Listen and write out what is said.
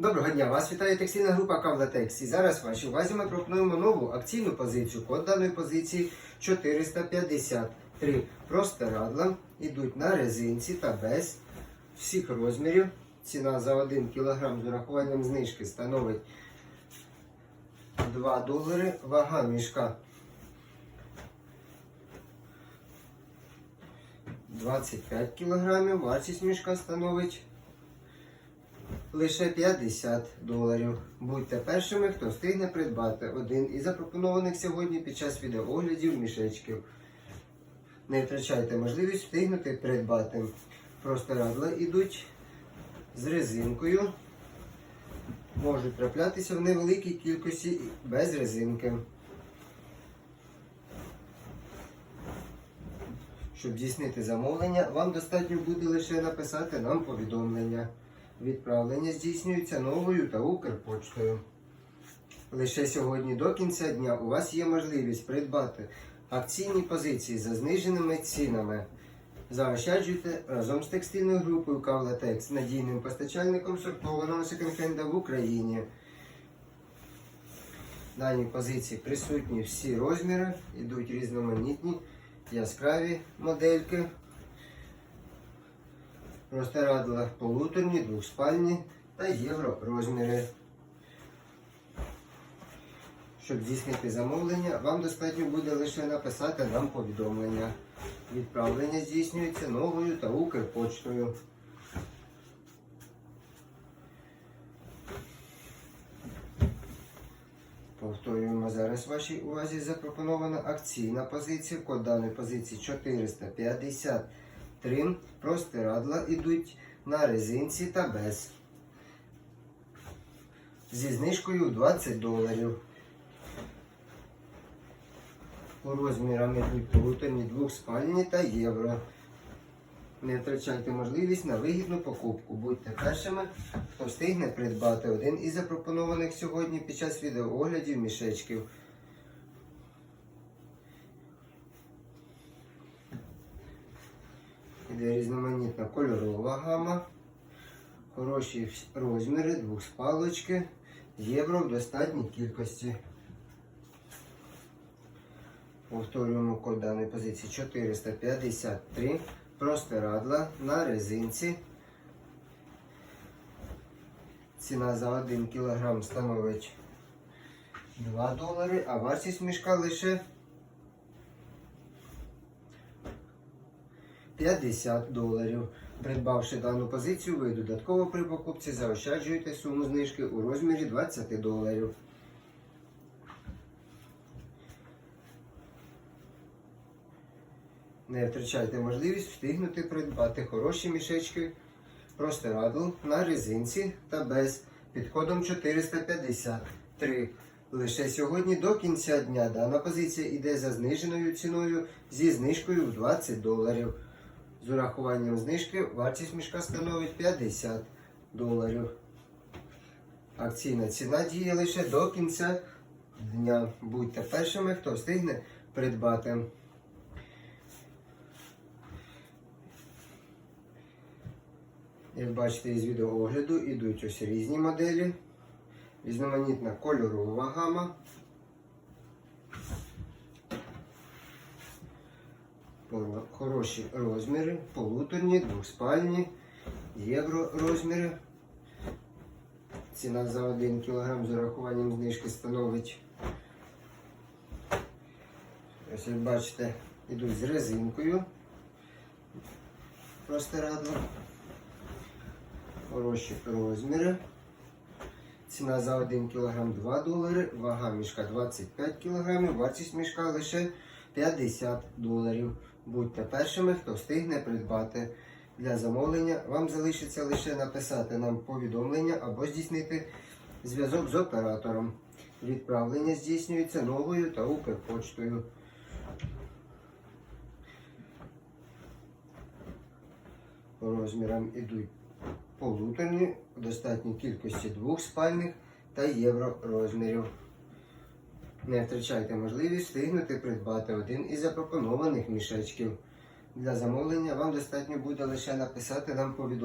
Доброго дня! Вас вітає текстильна група Кавлатекс. І зараз вашій увазі ми пропонуємо нову акційну позицію. Код даної позиції 453. Простирадла йдуть на резинці та без всіх розмірів. Ціна за 1 кг з урахуванням знижки становить 2 долари. Вага мішка 25 кг. Вартість мішка становить лише 50 доларів. Будьте першими, хто встигне придбати один із запропонованих сьогодні під час відеооглядів мішечків. Не втрачайте можливість встигнути придбати. Простирадла йдуть з резинкою. Можуть траплятися в невеликій кількості без резинки. Щоб здійснити замовлення, вам достатньо буде лише написати нам повідомлення. Відправлення здійснюється новою та Укрпочтою. Лише сьогодні до кінця дня у вас є можливість придбати акційні позиції за зниженими цінами. Заощаджуйте разом з текстильною групою Кавлатекс, надійним постачальником сортованого секонд-хенда в Україні. В даній позиції присутні всі розміри, йдуть різноманітні яскраві модельки. Простирадла полуторні, двохспальні та євро розміри. Щоб здійснити замовлення, вам достатньо буде лише написати нам повідомлення. Відправлення здійснюється новою та Укрпочтою. Повторюємо зараз вашій увазі запропонована акційна позиція. Код даної позиції 453. Простирадла йдуть на резинці та без. Зі знижкою 20 доларів. По розмірам йдуть полуторні, двохспальні та євро. Не втрачайте можливість на вигідну покупку. Будьте першими, хто встигне придбати один із запропонованих сьогодні під час відеооглядів мішечків. Різноманітна кольорова гама. Хороші розміри, двохспалочки, євро в достатній кількості. Повторюємо код даної позиції 453. Простирадла на резинці. Ціна за 1 кг становить 2 долари, а вартість мішка лише 50 доларів. Придбавши дану позицію, ви додатково при покупці заощаджуєте суму знижки у розмірі 20 доларів. Не втрачайте можливість встигнути придбати хороші мішечки простирадл на резинці та без підходом 453. Лише сьогодні до кінця дня дана позиція йде за зниженою ціною зі знижкою в 20 доларів. З урахуванням знижки вартість мішка становить 50 доларів. Акційна ціна діє лише до кінця дня. Будьте першими, хто встигне придбати. Як бачите із відеоогляду, йдуть ось різні моделі, різноманітна кольорова гама. Хороші розміри, полуторні, двохспальні, євро розміри. Ціна за 1 кг з урахуванням знижки становить. Ось як бачите, йдуть з резинкою. Простирадла хороші розміри. Ціна за 1 кг 2 долари, вага мішка 25 кг, вартість мішка лише 50 доларів. Будьте першими, хто встигне придбати. Для замовлення вам залишиться лише написати нам повідомлення або здійснити зв'язок з оператором. Відправлення здійснюється новою та Укрпочтою. По розмірам ідуть полуторні в достатній кількості двох спальних та євро розмірів. Не втрачайте можливість встигнути придбати один із запропонованих мішечків. Для замовлення вам достатньо буде лише написати нам повідомлення.